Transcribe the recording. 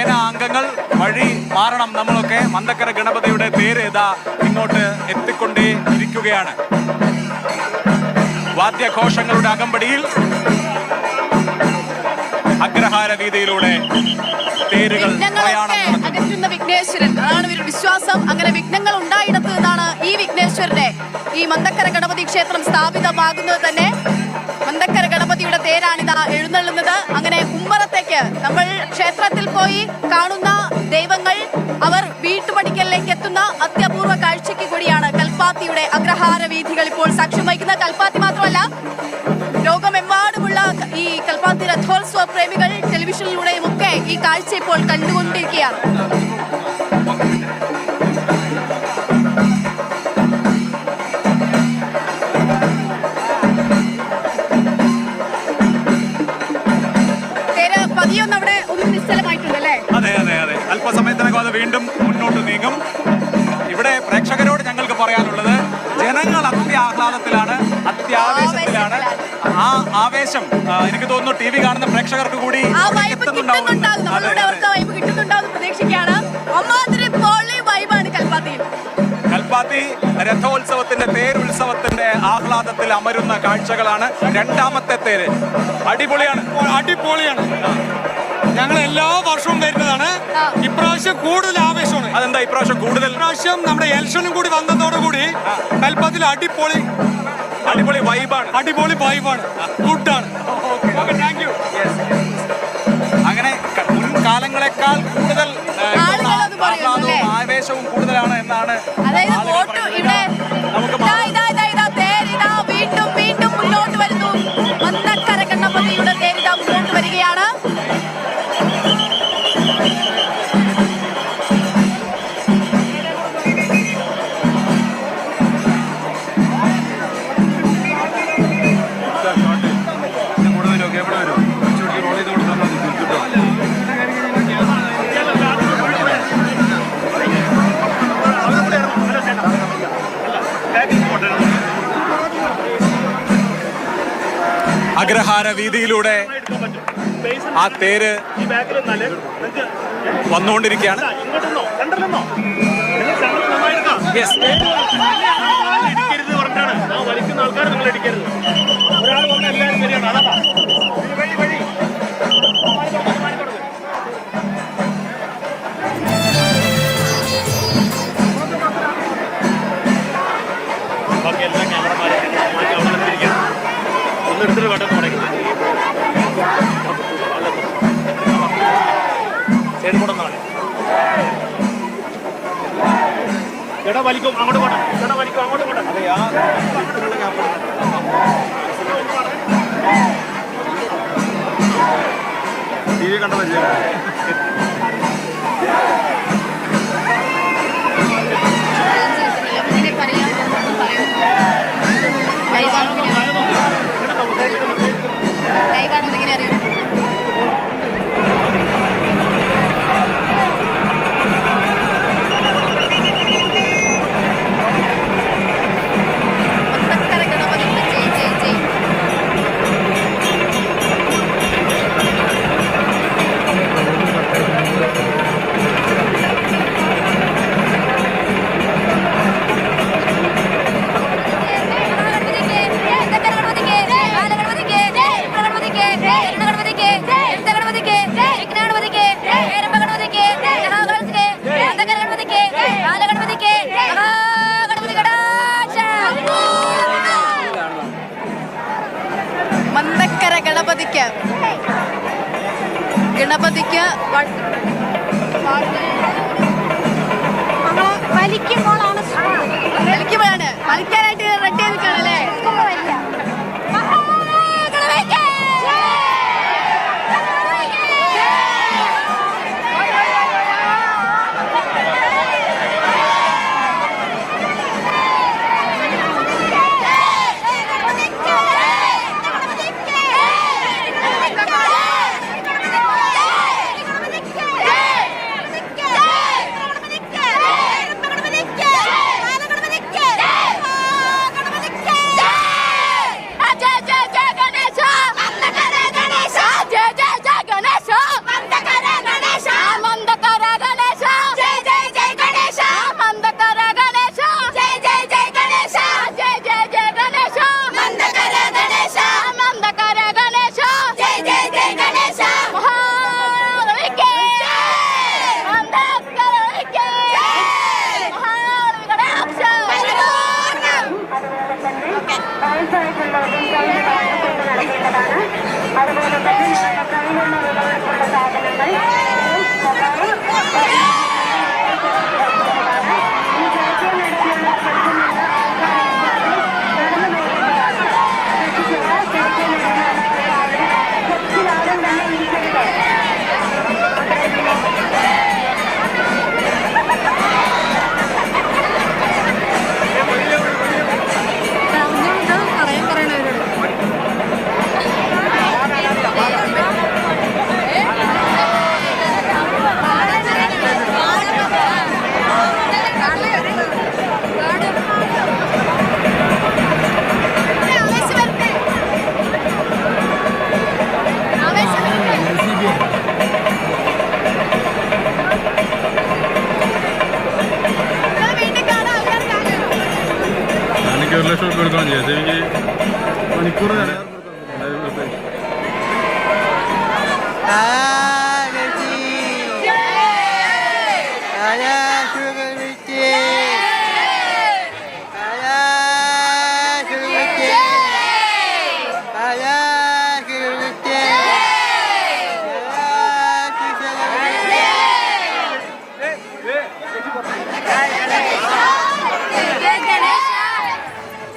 സേനാ അംഗങ്ങൾ വഴി മാറണം. നമ്മളൊക്കെ മന്ദക്കര ഗണപതിയുടെ പേര് ഇതാ ഇങ്ങോട്ട് എത്തിക്കൊണ്ടേ ഇരിക്കുകയാണ്. വാദ്യഘോഷങ്ങളുടെ അകമ്പടിയിൽ അഗ്രഹാര രീതിയിലൂടെ തേരുകൾ. അകറ്റുന്ന വിഘ്നേശ്വരൻ. അതാണ് ഇവരുടെ വിശ്വാസം. അങ്ങനെ വിഘ്നങ്ങൾ ഉണ്ടായിടത്ത് നിന്നാണ് ഈ വിഘ്നേശ്വരനെ ഈ മന്ദക്കര ഗണപതി ക്ഷേത്രം സ്ഥാപിതമാകുന്നത് തന്നെ. മന്ദക്കര ഗണപതിയുടെ തേരാണിത എഴുന്നള്ളുന്നത്. അങ്ങനെ കുമ്പറത്തേക്ക് നമ്മൾ ക്ഷേത്രത്തിൽ പോയി കാണുന്ന ദൈവങ്ങൾ അവർ വീട്ടുപടിക്കലിലേക്ക് എത്തുന്ന അത്യപൂർവ കാഴ്ചയ്ക്ക് കൂടിയാണ് കൽപ്പാത്തിയുടെ അഗ്രഹാര വീഥികൾ ഇപ്പോൾ സാക്ഷ്യം വഹിക്കുന്ന കൽപ്പാത്തി മാത്രമല്ല ലോകമെമ്പാടുമുള്ള ഈ കൽപ്പാത്തി രഥോത്സവ പ്രേമികൾ ടെലിവിഷനിലൂടെയും ഒക്കെ ഈ കാഴ്ച ഇപ്പോൾ കണ്ടുകൊണ്ടിരിക്കുകയാണ്. തേര് അവിടെ ഒന്ന് നിശ്ചലമായിട്ടുണ്ടല്ലേ? അതെ അതെ അതെ. അല്പസമയത്തിനകം അത് വീണ്ടും മുന്നോട്ട് നീങ്ങും. ഇവിടെ പ്രേക്ഷകരോട് ഞങ്ങൾക്ക് പറയാനുള്ളത് ജനങ്ങൾ അത്യാഹ്ലാദത്തിലാണ് അത്യാവേശത്തിലാണ്. ആ ആവേശം എനിക്ക് തോന്നുന്നു ടി വി കാണുന്ന പ്രേക്ഷകർക്ക് കൂടി എത്തുന്നുണ്ടാവും അതെ, അതെ. കൽപ്പാത്തി രഥോത്സവത്തിന്റെ തേരുത്സവത്തിന്റെ ആഹ്ലാദത്തിൽ അമരുന്ന കാഴ്ചകളാണ് രണ്ടാമത്തെ തേര്. അടിപൊളിയാണ്. അടിപൊളിയാണ്. ഞങ്ങൾ എല്ലാ വർഷവും വരുന്നതാണ്. ഇപ്രാവശ്യം കൂടുതൽ ആവേശമാണ്. അതെന്താ ഇപ്രാവശ്യം കൂടുതൽ? ഇപ്രാവശ്യം നമ്മുടെ ഇലക്ഷനും കൂടി വന്നതോടുകൂടി കൽപ്പത്തിൽ അടിപൊളി അടിപൊളി വൈബാണ്. അടിപൊളി വൈബാണ്. ഗുഡാണ്. ഓക്കെ. താങ്ക് യു അങ്ങനെ മുൻകാലങ്ങളെക്കാൾ കൂടുതൽ ആഹ്ലാദവും? ആവേശവും കൂടുതലാണ് എന്നാണ് അതായത് വോട്ട്. ഇവിടെ വീണ്ടും വീണ്ടും മുന്നോട്ട് വരുന്നു മന്ദക്കര തേരിതാ അഗ്രഹാര വീതിയിലൂടെ ആ തേര് വന്നുകൊണ്ടിരിക്കുകയാണ്. ആൾക്കാർ നിങ്ങൾ ഇടിക്കരുത്. ഒരാൾ വന്ന് എല്ലാവരും ശരിയാണ്. അതാ ചേട്ടാ വലിക്കും അങ്ങോട്ട് പോട്ടെ. ചേട്ടാ വലിക്കും അങ്ങോട്ട് പോട്ടെ. ടി വി കണ്ട പരിചയം. ഗണപതിക്ക്. ഗണപതിക്ക് വലിക്കുമ്പോഴാണ് വലിക്കുമ്പോഴാണ്. വലിക്കാനായിട്ട് റെഡി ആയിരിക്കണം നിൽക്കുകയാണല്ലേ? മണിക്കൂർ ആ